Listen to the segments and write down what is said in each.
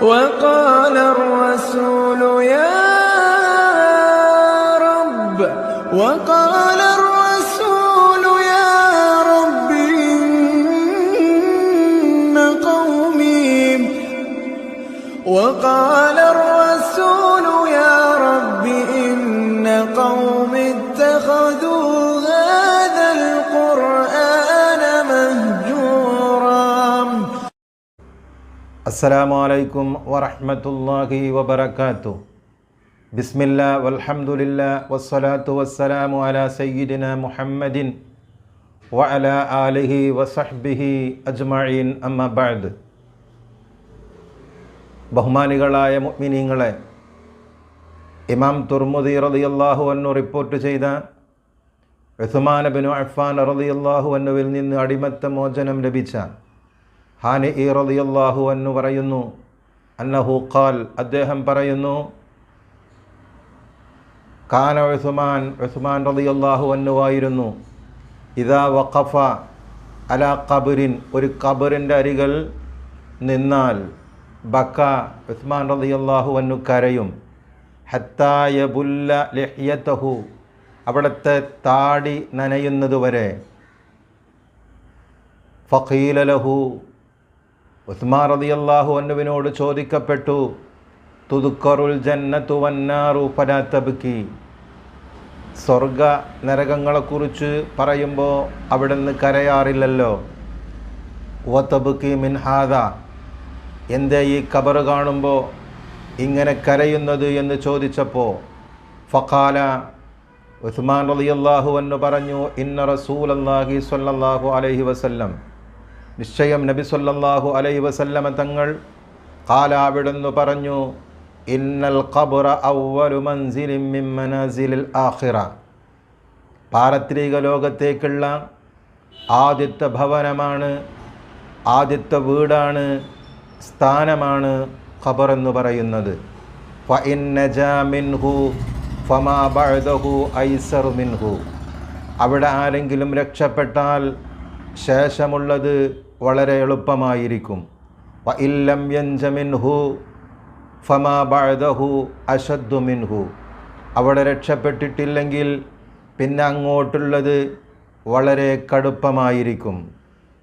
وقال الرسول يا رب وقال الرسول يا رب إن قومي وقال الرسول يا رب അസ്സലാമു അലൈക്കും വറഹ്മത്തുള്ളാഹി ബിസ്മില്ല വൽഹമുല്ല വസ്സലാത്തു വസ്സലാമു അല സയ്യിദിന മുഹമ്മദിൻ വഅലാ ആലിഹി വസഹ്ബിഹി അജ്മഈൻ അമ്മബാദ് ബഹുമാനികളായ മുഅ്മിനീങ്ങളെ ഇമാം തുർമുദി റളിയല്ലാഹു അൻഹു റിപ്പോർട്ട് ചെയ്ത ഉസ്മാൻ ബിനു അഫ്ഫാൻ റളിയല്ലാഹു അൻഹുവിൽ നിന്ന് അടിമത്ത മോചനം ലഭിച്ച ഹാനി ഇ റളിയല്ലാഹു അന്നു പറയുന്നു. അന്നഹു ഖാൽ അദ്ദേഹം പറയുന്നു കാന ഉസ്മാൻ ഉസ്മാൻ റളിയല്ലാഹു അന്നുവായിരുന്നു ഇതാ വഖഫ അല ഖബറിൻ ഒരു കബറിന്റെ അരികൾ നിന്നാൽ ബക്ക ഉസ്മാൻ റളിയല്ലാഹു അന്നു കരയും. ഹത്തായബുല്ല ലഹ്യത്തഹു അവിടുത്തെ താടി നനയുന്നതുവരെ ഫഖീല ലഹു റതിയല്ലാഹു അന്നുവിനോട് ചോദിക്കപ്പെട്ടു തുതുക്കറുൽ ജന്നത്തു വന്നാറു ഫലാത്തബുക്കി സ്വർഗ നരകങ്ങളെക്കുറിച്ച് പറയുമ്പോൾ അവിടെ നിന്ന് കരയാറില്ലല്ലോ വത്തബുക്കി മിൻഹാദ എന്തേ ഈ കബർ കാണുമ്പോൾ ഇങ്ങനെ കരയുന്നത് എന്ന് ചോദിച്ചപ്പോൾ ഫഖാല. ഉസ്മാൻ റളിയല്ലാഹു എന്ന് പറഞ്ഞു ഇന്ന റസൂൽ സ്വല്ലല്ലാഹു അലൈഹി വസല്ലം. നിശ്ചയം നബി സല്ലാഹു അലൈ വസല്ലമ തങ്ങൾ കാലാവിടുന്നു പറഞ്ഞു ഇന്നൽ ഖബുറ അവ്വലു മൻസിലിൻ മിൻ മനാസിലിൽ ആഖിറ. പാരത്രിക ലോകത്തേക്കുള്ള ആദ്യത്തെ ഭവനമാണ് ആദ്യത്തെ വീടാണ് സ്ഥാനമാണ് ഖബർ എന്ന് പറയുന്നത്. അവിടെ ആരെങ്കിലും രക്ഷപ്പെട്ടാൽ ശേഷമുള്ളത് വളരെ എളുപ്പമായിരിക്കും. വ ഇല്ലം യഞ്ചമിൻഹു ഫമാ ബഅദഹു അഷദ്ദു മിൻഹു. അവിടെ രക്ഷപ്പെട്ടിട്ടില്ലെങ്കിൽ പിന്നെ അങ്ങോട്ടുള്ളത് വളരെ കടുപ്പമായിരിക്കും.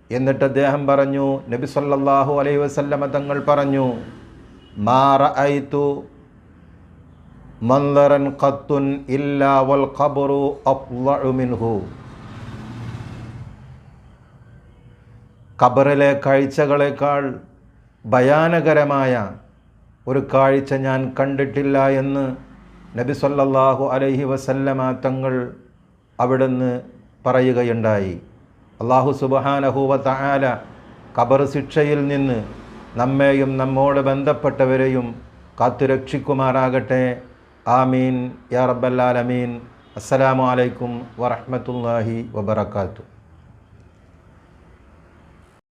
എന്നിട്ട് അദ്ദേഹം പറഞ്ഞു നബി സല്ലല്ലാഹു അലൈഹി വസല്ലമ തങ്ങൾ പറഞ്ഞു മാറ ഐത്തു മന്ദറൻ ഖത്തുൻ ഇല്ലാ വൽ ഖബറു അഫ്ളഉ മിൻഹു. ഖബറിലെ കാഴ്ചകളെക്കാൾ ഭയാനകരമായ ഒരു കാഴ്ച ഞാൻ കണ്ടിട്ടില്ല എന്ന് നബി സല്ലല്ലാഹു അലൈഹി വസല്ലമ തങ്ങൾ അവിടുന്ന് പറയുകയുണ്ടായി. അള്ളാഹു സുബഹാനഹൂവ തആല ഖബർ ശിക്ഷയിൽ നിന്ന് നമ്മെയും നമ്മോട് ബന്ധപ്പെട്ടവരെയും കാത്തുരക്ഷിക്കുമാറാകട്ടെ. ആമീൻ. യാ റബ്ബല്ലാലമീൻ അസ്സലാമു അലൈക്കും വറഹ്മത്തുള്ളാഹി വബറകാതുഹു